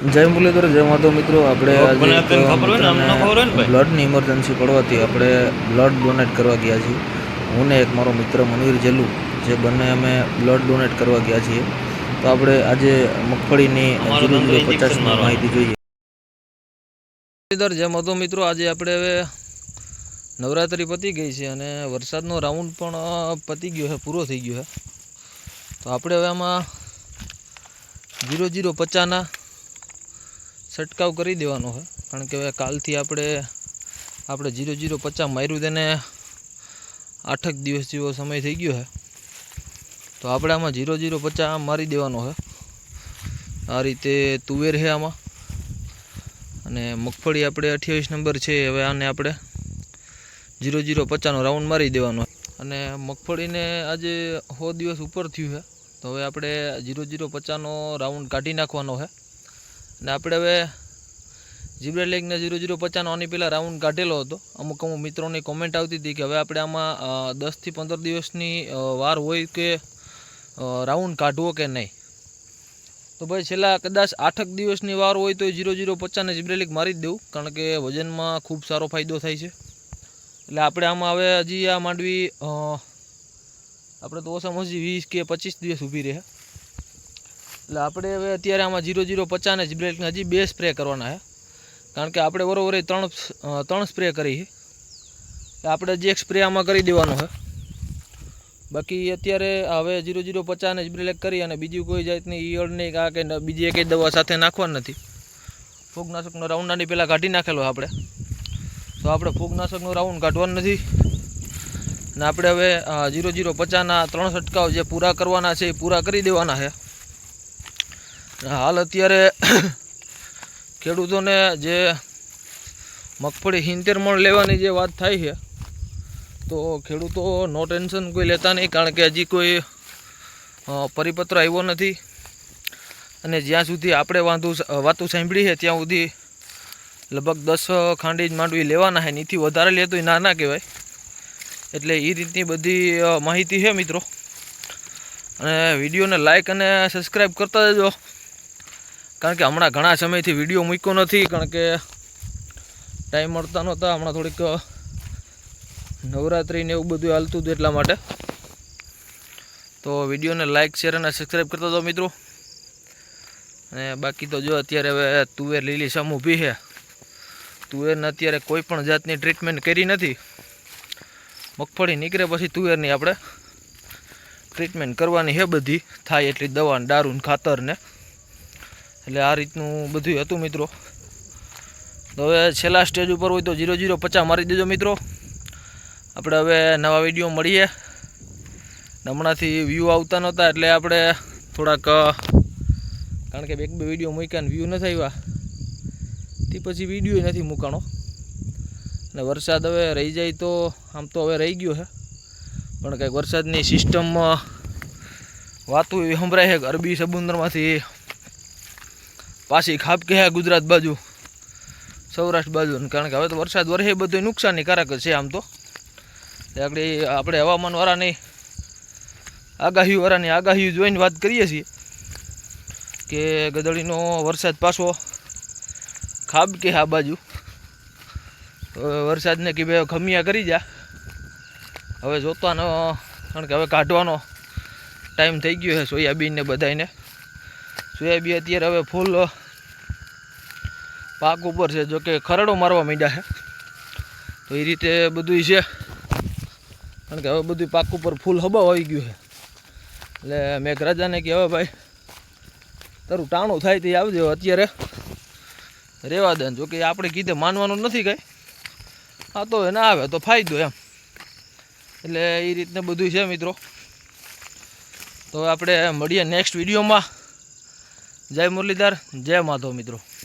જય મુરલીધર જય માધવ મિત્રો. આપણે. બ્લડની ઇમરજન્સી પડવાથી આપણે બ્લડ ડોનેટ કરવા ગયા છીએ. હું ને એક મારો મિત્ર મનવીર જેલુ જે બંને અમે બ્લડ ડોનેટ કરવા ગયા છીએ. તો આપણે આજે મગફળીની પચાસની માહિતી જોઈએ. મુરલીધર જય માધવ મિત્રો. આજે આપણે હવે નવરાત્રિ પતી ગઈ છે અને વરસાદનો રાઉન્ડ પણ પતી ગયો છે પૂરો થઈ ગયો છે. તો આપણે હવે આમાં જીરો જીરો પચાસના છંટકાવ કરી દેવાનો છે. કારણ કે હવે કાલથી આપણે આપણે જીરો જીરો પચાસ માર્યું તેને આઠક દિવસ જેવો સમય થઈ ગયો છે. તો આપણે આમાં જીરો જીરો પચાસ મારી દેવાનો છે. આ રીતે તુવેર છે આમાં. અને મગફળી આપણે અઠ્યાવીસ નંબર છે, હવે આને આપણે જીરો જીરો પચાસનો રાઉન્ડ મારી દેવાનો અને મગફળીને આજે હો દિવસ ઉપર થયું છે. તો હવે આપણે જીરો જીરો પચાસનો રાઉન્ડ કાઢી નાખવાનો છે. અને આપણે હવે જીબ્રા લેગને જીરો જીરો પચાસનો પહેલાં રાઉન્ડ કાઢેલો હતો. અમુક અમુક મિત્રોની કોમેન્ટ આવતી હતી કે હવે આપણે આમાં દસથી પંદર દિવસની વાર હોય કે રાઉન્ડ કાઢવો કે નહીં. તો ભાઈ છેલ્લા કદાચ આઠક દિવસની વાર હોય તો જીરો જીરો પચાસને જીબ્રેલિક મારી જ દેવું, કારણ કે વજનમાં ખૂબ સારો ફાયદો થાય છે. એટલે આપણે આમાં હવે હજી આ માંડવી આપણે તો ઓછામાં ઓછી વીસ કે પચીસ દિવસ ઊભી રહે એટલે આપણે હવે અત્યારે આમાં જીરો ઝીરો પચાસને જીબ્રેલિકને હજી બે સ્પ્રે કરવાના છે. કારણ કે આપણે બરોબર ત્રણ ત્રણ સ્પ્રે કરી છે. આપણે જે એક સ્પ્રે આમાં કરી દેવાનો છે. બાકી અત્યારે હવે જીરો જીરો પચાસને જીબ્રેલેક કરી અને બીજી કોઈ જાતની ઈયળ નહીં કાં કે બીજી એકેય દવા સાથે નાખવાની નથી. ફૂગનાશકનો રાઉન્ડ પહેલાં કાઢી નાખેલો આપણે. તો આપણે ફૂગનાશકનો રાઉન્ડ કાઢવાનું નથી. ને આપણે હવે જીરો જીરો પચાસના ત્રણ છંટકાવ જે પૂરા કરવાના છે એ પૂરા કરી દેવાના છે. હાલ અત્યારે ખેડૂતોને જે મગફળી સિત્તેર મણ લેવાની જે વાત થાય છે, તો ખેડૂતો નો ટેન્શન કોઈ લેતા નહીં, કારણ કે હજી કોઈ પરિપત્ર આવ્યો નથી. અને જ્યાં સુધી આપણે વાંધું વાતું સાંભળી છે, ત્યાં સુધી લગભગ દસ ખાંડી જ માંડવી લેવાના છે નીથી વધારે લે તો ના ના કહેવાય. એટલે એ રીતની બધી માહિતી છે મિત્રો. અને વિડીયોને લાઇક અને સબસ્ક્રાઈબ કરતા જજો કારણ કે હમણાં ઘણા સમયથી વીડિયો મૂક્યો નથી કારણ કે ટાઈમ મળતા નહોતા હમણાં થોડીક અ, નવરાત્રિ ને એવું બધું હાલતું હતું એટલા માટે. તો વિડીયોને લાઇક શેર અને સબસ્ક્રાઈબ કરતા હતો મિત્રો. અને બાકી તો જો અત્યારે હવે તુવેર લીલી સમ ઊભી છે. તુવેરને અત્યારે કોઈ પણ જાતની ટ્રીટમેન્ટ કરી નથી. મગફળી નીકળે પછી તુવેરની આપણે ટ્રીટમેન્ટ કરવાની છે બધી. થાય એટલી દવા દારૂને દારૂ ને ખાતર ને. એટલે આ રીતનું બધું હતું મિત્રો. તો હવે છેલ્લા સ્ટેજ ઉપર હોય તો જીરો ઝીરો પચાસ મારી દેજો મિત્રો. આપણે હવે નવા વીડિયો મળીએ. હમણાંથી વ્યૂ આવતા નહોતા એટલે આપણે થોડાક, કારણ કે એક બે વીડિયો મૂક્યા ને વ્યૂ નથી આવ્યા. તે પછી વીડિયો નથી મૂકાણો અને વરસાદ હવે રહી જાય તો આમ તો હવે રહી ગયો છે. પણ કંઈક વરસાદની સિસ્ટમ વાતું એવી સંભળાય છે. અરબી સમુદ્રમાંથી પાછી ખાબકે છે ગુજરાત બાજુ, સૌરાષ્ટ્ર બાજુ. કારણ કે હવે તો વરસાદ વરસે બધું નુકસાનીકારક છે આમ તો. આપણે આપણે હવામાનવાળાની આગાહીવાળાની આગાહી જોઈને વાત કરીએ છીએ કે ગદળીનો વરસાદ પાછો ખાબ કે આ બાજુ. વરસાદને કે ભાઈ ખમિયા કરી જા. હવે જોતાનો, કારણ કે હવે કાઢવાનો ટાઈમ થઈ ગયો છે સોયાબીનને બધાને સોયાબીન અત્યારે હવે ફૂલ પાક ઉપર છે. જોકે ખરડો મારવા માંડ્યા છે. તો એ રીતે બધું છે. કારણ કે હવે બધું પાક ઉપર ફૂલ હબાવ આવી ગયું છે. એટલે મેઘરાજાને કે હવે ભાઈ, તારું ટાણું થાય તે આવજો અત્યારે. રહેવા દે. જોકે આપણે કીધે માનવાનું નથી કાંઈ. હા, તો એ ના આવે, તો ફાયદો એમ. એટલે એ રીતને બધું છે મિત્રો. તો આપણે મળીએ નેક્સ્ટ વિડીયોમાં જય મુરલીધર જય માધવ મિત્રો.